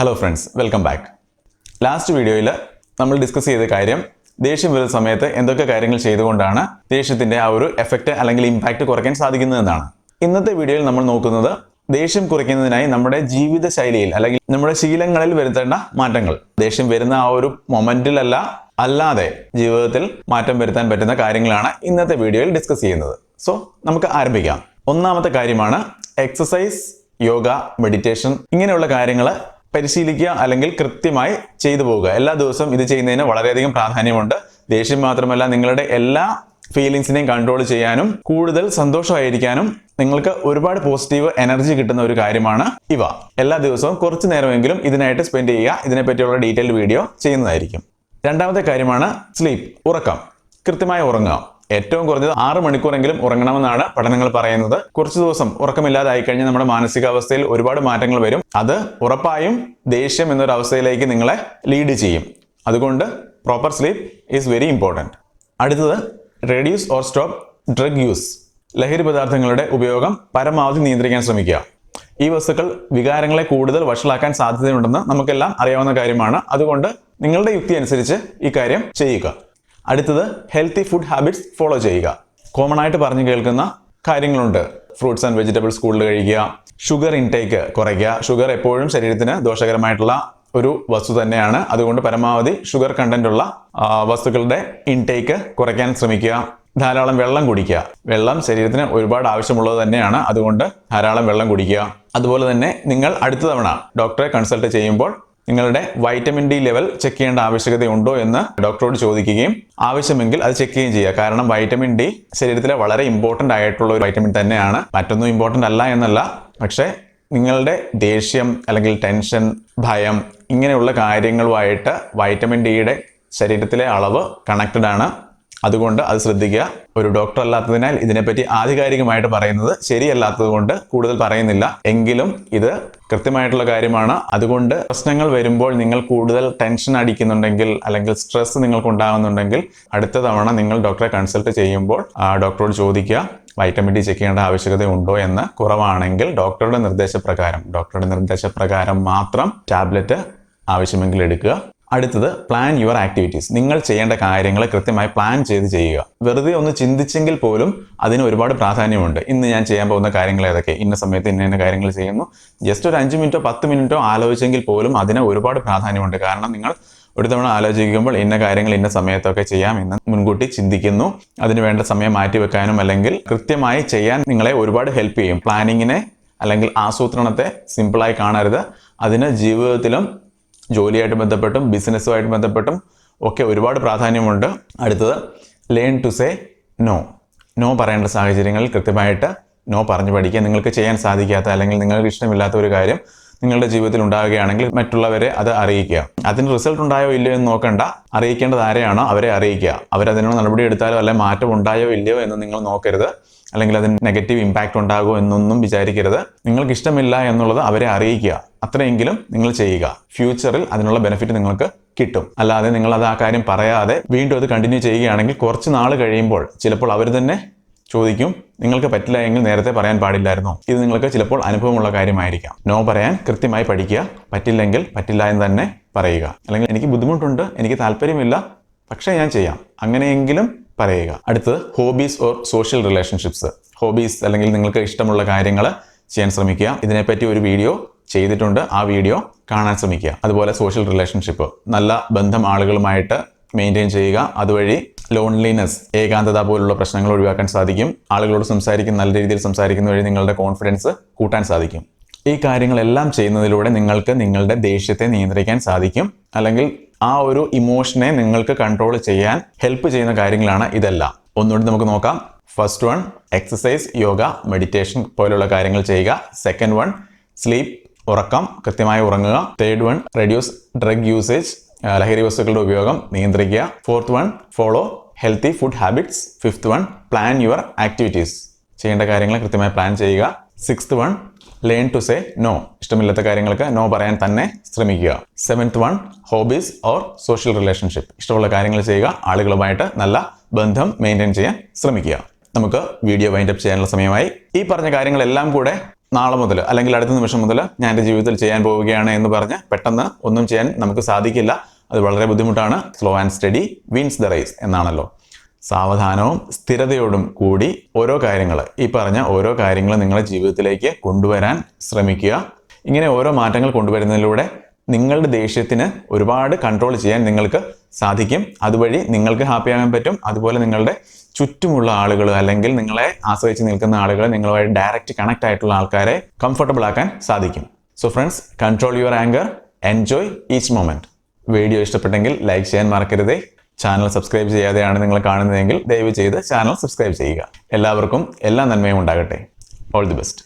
Hello friends welcome back last വീഡിയോയിൽ നമ്മൾ discuss ചെയ്ത കാര്യം ദേഷ്യം വരുന്ന സമയത്ത് എന്തൊക്കെ കാര്യങ്ങൾ ചെയ്തുകൊണ്ടാണ് ദേഷ്യത്തിന്റെ ആ ഒരു എഫക്റ്റ് അല്ലെങ്കിൽ ഇമ്പാക്റ്റ് കുറയ്ക്കാൻ സാധിക്കുന്നതെന്നാണ് ഇന്നത്തെ വീഡിയോയിൽ നമ്മൾ നോക്കുന്നത് ദേഷ്യം കുറയ്ക്കുന്നതിനായി നമ്മുടെ ജീവിത ശൈലിയിൽ അല്ലെങ്കിൽ നമ്മുടെ ശീലങ്ങളിൽ വരുത്തേണ്ട മാറ്റങ്ങൾ. ദേഷ്യം വരുന്ന ആ ഒരു മൊമെന്റിലല്ല അല്ലാതെ ജീവിതത്തിൽ മാറ്റം വരുത്താൻ പറ്റുന്ന കാര്യങ്ങളാണ് ഇന്നത്തെ വീഡിയോയിൽ ഡിസ്കസ് ചെയ്യുന്നത്. സോ നമുക്ക് ആരംഭിക്കാം. ഒന്നാമത്തെ കാര്യമാണ് എക്സസൈസ് യോഗ മെഡിറ്റേഷൻ ഇങ്ങനെയുള്ള കാര്യങ്ങൾ പരിശീലിക്കുക അല്ലെങ്കിൽ കൃത്യമായി ചെയ്തു പോവുക. എല്ലാ ദിവസവും ഇത് ചെയ്യുന്നതിന് വളരെയധികം പ്രാധാന്യമുണ്ട്. ദേഷ്യം മാത്രമല്ല നിങ്ങളുടെ എല്ലാ ഫീലിങ്സിനെയും കൺട്രോൾ ചെയ്യാനും കൂടുതൽ സന്തോഷമായിരിക്കാനും നിങ്ങൾക്ക് ഒരുപാട് പോസിറ്റീവ് എനർജി കിട്ടുന്ന ഒരു കാര്യമാണ് ഇവ. എല്ലാ ദിവസവും കുറച്ച് നേരമെങ്കിലും ഇതിനായിട്ട് സ്പെൻഡ് ചെയ്യുക. ഇതിനെപ്പറ്റിയുള്ള ഡീറ്റെയിൽഡ് വീഡിയോ ചെയ്യുന്നതായിരിക്കും. രണ്ടാമത്തെ കാര്യമാണ് സ്ലീപ്പ് ഉറക്കം. കൃത്യമായി ഉറങ്ങുക. ഏറ്റവും കുറഞ്ഞത് ആറ് മണിക്കൂറെങ്കിലും ഉറങ്ങണമെന്നാണ് പഠനങ്ങൾ പറയുന്നത്. കുറച്ച് ദിവസം ഉറക്കമില്ലാതായി കഴിഞ്ഞാൽ നമ്മുടെ മാനസികാവസ്ഥയിൽ ഒരുപാട് മാറ്റങ്ങൾ വരും. അത് ഉറപ്പായും ദേഷ്യം എന്നൊരു അവസ്ഥയിലേക്ക് നിങ്ങളെ ലീഡ് ചെയ്യും. അതുകൊണ്ട് proper sleep is very important അടുത്തത് reduce or stop drug use ലഹരി പദാർത്ഥങ്ങളുടെ ഉപയോഗം പരമാവധി നിയന്ത്രിക്കാൻ ശ്രമിക്കുക. ഈ വസ്തുക്കൾ വികാരങ്ങളെ കൂടുതൽ വഷളാക്കാൻ സാധ്യതയുണ്ടെന്ന് നമുക്കെല്ലാം അറിയാവുന്ന കാര്യമാണ്. അതുകൊണ്ട് നിങ്ങളുടെ യുക്തി അനുസരിച്ച് ഈ കാര്യം ചെയ്യുക. അടുത്തത് ഹെൽത്തി ഫുഡ് ഹാബിറ്റ്സ് ഫോളോ ചെയ്യുക. കോമൺ ആയിട്ട് പറഞ്ഞു കേൾക്കുന്ന കാര്യങ്ങളുണ്ട്. ഫ്രൂട്ട്സ് ആൻഡ് വെജിറ്റബിൾസ് കൂടുതൽ കഴിക്കുക. ഷുഗർ ഇൻടേക്ക് കുറയ്ക്കുക. ഷുഗർ എപ്പോഴും ശരീരത്തിന് ദോഷകരമായിട്ടുള്ള ഒരു വസ്തു തന്നെയാണ്. അതുകൊണ്ട് പരമാവധി ഷുഗർ കണ്ടന്റ് ഉള്ള വസ്തുക്കളുടെ ഇൻടേക്ക് കുറയ്ക്കാൻ ശ്രമിക്കുക. ധാരാളം വെള്ളം കുടിക്കുക. വെള്ളം ശരീരത്തിന് ഒരുപാട് ആവശ്യമുള്ളത് തന്നെയാണ്. അതുകൊണ്ട് ധാരാളം വെള്ളം കുടിക്കുക. അതുപോലെ തന്നെ നിങ്ങൾ അടുത്ത തവണ ഡോക്ടറെ കൺസൾട്ട് ചെയ്യുമ്പോൾ നിങ്ങളുടെ വൈറ്റമിൻ ഡി ലെവൽ ചെക്ക് ചെയ്യേണ്ട ആവശ്യകതയുണ്ടോ എന്ന് ഡോക്ടറോട് ചോദിക്കുകയും ആവശ്യമെങ്കിൽ അത് ചെക്ക് ചെയ്യുകയും ചെയ്യുക. കാരണം വൈറ്റമിൻ ഡി ശരീരത്തിലെ വളരെ ഇമ്പോർട്ടന്റ് ആയിട്ടുള്ള ഒരു വൈറ്റമിൻ തന്നെയാണ്. മറ്റൊന്നും ഇമ്പോർട്ടന്റ് അല്ല എന്നല്ല. പക്ഷേ നിങ്ങളുടെ ദേഷ്യം അല്ലെങ്കിൽ ടെൻഷൻ ഭയം ഇങ്ങനെയുള്ള കാര്യങ്ങളുമായിട്ട് വൈറ്റമിൻ ഡിയുടെ ശരീരത്തിലെ അളവ് കണക്റ്റഡ് ആണ്. അതുകൊണ്ട് അത് ശ്രദ്ധിക്കുക. ഒരു ഡോക്ടർ അല്ലാത്തതിനാൽ ഇതിനെപ്പറ്റി ആധികാരികമായിട്ട് പറയുന്നത് ശരിയല്ലാത്തത് കൊണ്ട് കൂടുതൽ പറയുന്നില്ല. എങ്കിലും ഇത് കൃത്യമായിട്ടുള്ള കാര്യമാണ്. അതുകൊണ്ട് പ്രശ്നങ്ങൾ വരുമ്പോൾ നിങ്ങൾ കൂടുതൽ ടെൻഷൻ അടിക്കുന്നുണ്ടെങ്കിൽ അല്ലെങ്കിൽ സ്ട്രെസ് നിങ്ങൾക്ക് ഉണ്ടാകുന്നുണ്ടെങ്കിൽ അടുത്ത തവണ നിങ്ങൾ ഡോക്ടറെ കൺസൾട്ട് ചെയ്യുമ്പോൾ ആ, ഡോക്ടറോട് ചോദിക്കുക വൈറ്റമിൻ ഡി ചെക്ക് ചെയ്യേണ്ട ആവശ്യകത ഉണ്ടോ എന്ന്. കുറവാണെങ്കിൽ ഡോക്ടറുടെ നിർദ്ദേശപ്രകാരം ഡോക്ടറുടെ നിർദ്ദേശപ്രകാരം മാത്രം ടാബ്ലറ്റ് ആവശ്യമെങ്കിൽ എടുക്കുക. അടുത്തത് പ്ലാൻ യുവർ ആക്ടിവിറ്റീസ് നിങ്ങൾ ചെയ്യേണ്ട കാര്യങ്ങൾ കൃത്യമായി പ്ലാൻ ചെയ്ത് ചെയ്യുക. വെറുതെ ഒന്ന് ചിന്തിച്ചെങ്കിൽ പോലും അതിന് ഒരുപാട് പ്രാധാന്യമുണ്ട്. ഇന്ന് ഞാൻ ചെയ്യാൻ പോകുന്ന കാര്യങ്ങൾ ഏതൊക്കെ? ഇന്ന സമയത്ത് ഇന്ന ഇന്ന കാര്യങ്ങൾ ചെയ്യുന്നു. ജസ്റ്റ് ഒരു അഞ്ച് മിനിറ്റോ പത്ത് മിനിറ്റോ ആലോചിച്ചെങ്കിൽ പോലും അതിന് ഒരുപാട് പ്രാധാന്യമുണ്ട്. കാരണം നിങ്ങൾ ഒരു തവണ ആലോചിക്കുമ്പോൾ ഇന്ന കാര്യങ്ങൾ ഇന്ന സമയത്തൊക്കെ ചെയ്യാം എന്ന് മുൻകൂട്ടി ചിന്തിക്കുന്നു. അതിന് വേണ്ട സമയം മാറ്റി മാറ്റിവെക്കാനും അല്ലെങ്കിൽ കൃത്യമായി ചെയ്യാൻ നിങ്ങളെ ഒരുപാട് ഹെൽപ്പ് ചെയ്യും. പ്ലാനിങ്ങിനെ അല്ലെങ്കിൽ ആസൂത്രണത്തെ സിമ്പിളായി കാണരുത്. അതിന് ജീവിതത്തിലും ജോലിയായിട്ട് ബന്ധപ്പെട്ടും ബിസിനസ്സുമായിട്ട് ബന്ധപ്പെട്ടും ഒക്കെ ഒരുപാട് പ്രാധാന്യമുണ്ട്. അടുത്തത് learn to say no no പറയേണ്ട സാഹചര്യങ്ങളിൽ കൃത്യമായിട്ട് നോ പറഞ്ഞു പഠിക്കുക. നിങ്ങൾക്ക് ചെയ്യാൻ സാധിക്കാത്ത അല്ലെങ്കിൽ നിങ്ങൾക്ക് ഇഷ്ടമില്ലാത്ത ഒരു കാര്യം നിങ്ങളുടെ ജീവിതത്തിൽ ഉണ്ടാവുകയാണെങ്കിൽ മറ്റുള്ളവരെ അത് അറിയിക്കുക. അതിന് റിസൾട്ട് ഉണ്ടായോ ഇല്ലയോ എന്ന് നോക്കണ്ട. അറിയിക്കേണ്ടത് ആരെയാണോ അവരെ അറിയിക്കുക. അവരതിനുള്ള നടപടി എടുത്താലോ അല്ലെ മാറ്റം ഉണ്ടായോ ഇല്ലയോ എന്ന് നിങ്ങൾ നോക്കരുത്. അല്ലെങ്കിൽ അതിന് നെഗറ്റീവ് ഇമ്പാക്റ്റ് ഉണ്ടാകുമോ എന്നൊന്നും വിചാരിക്കരുത്. നിങ്ങൾക്ക് ഇഷ്ടമില്ല എന്നുള്ളത് അവരെ അറിയിക്കുക. അത്രയെങ്കിലും നിങ്ങൾ ചെയ്യുക. ഫ്യൂച്ചറിൽ അതിനുള്ള ബെനിഫിറ്റ് നിങ്ങൾക്ക് കിട്ടും. അല്ലാതെ നിങ്ങൾ അത് ആ കാര്യം പറയാതെ വീണ്ടും അത് കണ്ടിന്യൂ ചെയ്യുകയാണെങ്കിൽ കുറച്ച് നാൾ കഴിയുമ്പോൾ ചിലപ്പോൾ അവർ തന്നെ ചോദിക്കും നിങ്ങൾക്ക് പറ്റില്ല എങ്കിൽ നേരത്തെ പറയാൻ പാടില്ലായിരുന്നോ? ഇത് നിങ്ങൾക്ക് ചിലപ്പോൾ അനുഭവമുള്ള കാര്യമായിരിക്കാം. നോ പറയാൻ കൃത്യമായി പഠിക്കുക പറ്റില്ലെങ്കിൽ പറ്റില്ല എന്ന് തന്നെ പറയുക. അല്ലെങ്കിൽ എനിക്ക് ബുദ്ധിമുട്ടുണ്ട് എനിക്ക് താല്പര്യമില്ല പക്ഷേ ഞാൻ ചെയ്യാം. അങ്ങനെയെങ്കിലും പറയുക. അടുത്തത് hobbies or social relationships? Hobbies അല്ലെങ്കിൽ നിങ്ങൾക്ക് ഇഷ്ടമുള്ള കാര്യങ്ങൾ ചെയ്യാൻ ശ്രമിക്കുക. ഇതിനെപ്പറ്റി ഒരു വീഡിയോ ചെയ്തിട്ടുണ്ട്. ആ വീഡിയോ കാണാൻ ശ്രമിക്കുക. അതുപോലെ സോഷ്യൽ റിലേഷൻഷിപ്പ്. നല്ല ബന്ധം ആളുകളുമായിട്ട് മെയിന്റെയിൻ ചെയ്യുക. അതുവഴി ലോൺലിനെസ് ഏകാന്തത പോലുള്ള പ്രശ്നങ്ങൾ ഒഴിവാക്കാൻ സാധിക്കും. ആളുകളോട് സംസാരിക്കുന്ന നല്ല രീതിയിൽ സംസാരിക്കുന്ന വഴി നിങ്ങളുടെ കോൺഫിഡൻസ് കൂട്ടാൻ സാധിക്കും. ഈ കാര്യങ്ങളെല്ലാം ചെയ്യുന്നതിലൂടെ നിങ്ങൾക്ക് നിങ്ങളുടെ ദേഷ്യത്തെ നിയന്ത്രിക്കാൻ സാധിക്കും. അല്ലെങ്കിൽ ആ ഒരു ഇമോഷനെ നിങ്ങൾക്ക് കൺട്രോൾ ചെയ്യാൻ ഹെൽപ്പ് ചെയ്യുന്ന കാര്യങ്ങളാണ് ഇതെല്ലാം. ഒന്നുകൂടി നമുക്ക് നോക്കാം. First one exercise yoga meditation പോലുള്ള കാര്യങ്ങൾ ചെയ്യുക. സെക്കൻഡ് വൺ സ്ലീപ്പ് ഉറക്കം കൃത്യമായി ഉറങ്ങുക. Third one reduce drug usage ലഹരി വസ്തുക്കളുടെ ഉപയോഗം നിയന്ത്രിക്കുക. Fourth one follow healthy food habits fifth one plan your activities ചെയ്യേണ്ട കാര്യങ്ങൾ കൃത്യമായി പ്ലാൻ ചെയ്യുക. Sixth one learn to say no ഇഷ്ടമില്ലാത്ത കാര്യങ്ങൾക്ക് നോ പറയാൻ തന്നെ ശ്രമിക്കുക. Seventh one hobbies or social relationship ഇഷ്ടമുള്ള കാര്യങ്ങൾ ചെയ്യുക. ആളുകളുമായിട്ട് നല്ല ബന്ധം മെയിന്റെയിൻ ചെയ്യാൻ ശ്രമിക്കുക. നമുക്ക് വീഡിയോ വൈൻഡപ്പ് ചെയ്യാനുള്ള സമയമായി. ഈ പറഞ്ഞ കാര്യങ്ങളെല്ലാം കൂടെ നാളെ മുതൽ അല്ലെങ്കിൽ അടുത്ത നിമിഷം മുതൽ ഞാൻ എന്റെ ജീവിതത്തിൽ ചെയ്യാൻ പോവുകയാണ് എന്ന് പറഞ്ഞ് പെട്ടെന്ന് ഒന്നും ചെയ്യാൻ നമുക്ക് സാധിക്കില്ല. അത് വളരെ ബുദ്ധിമുട്ടാണ്. Slow and steady wins the race എന്നാണല്ലോ. സാവധാനവും സ്ഥിരതയോടും കൂടി ഓരോ കാര്യങ്ങൾ ഈ പറഞ്ഞ ഓരോ കാര്യങ്ങൾ നിങ്ങളുടെ ജീവിതത്തിലേക്ക് കൊണ്ടുവരാൻ ശ്രമിക്കുക. ഇങ്ങനെ ഓരോ മാറ്റങ്ങൾ കൊണ്ടുവരുന്നതിലൂടെ നിങ്ങളുടെ ദേഷ്യത്തിന് ഒരുപാട് കൺട്രോൾ ചെയ്യാൻ നിങ്ങൾക്ക് സാധിക്കും. അതുവഴി നിങ്ങൾക്ക് ഹാപ്പിയാകാൻ പറ്റും. അതുപോലെ നിങ്ങളുടെ ചുറ്റുമുള്ള ആളുകൾ അല്ലെങ്കിൽ നിങ്ങളെ ആശ്രയിച്ച് നിൽക്കുന്ന ആളുകൾ നിങ്ങളുമായി ഡയറക്റ്റ് കണക്ട് ആയിട്ടുള്ള ആൾക്കാരെ കംഫർട്ടബിൾ ആക്കാൻ സാധിക്കും. So friends control your anger enjoy each moment video ഇഷ്ടപ്പെട്ടെങ്കിൽ ലൈക്ക് ചെയ്യാൻ മറക്കരുതേ. ചാനൽ സബ്സ്ക്രൈബ് ചെയ്യാതെയാണ് നിങ്ങൾ കാണുന്നതെങ്കിൽ ദയവ് ചെയ്ത് ചാനൽ സബ്സ്ക്രൈബ് ചെയ്യുക. എല്ലാവർക്കും എല്ലാ നന്മയും ഉണ്ടാകട്ടെ. All the best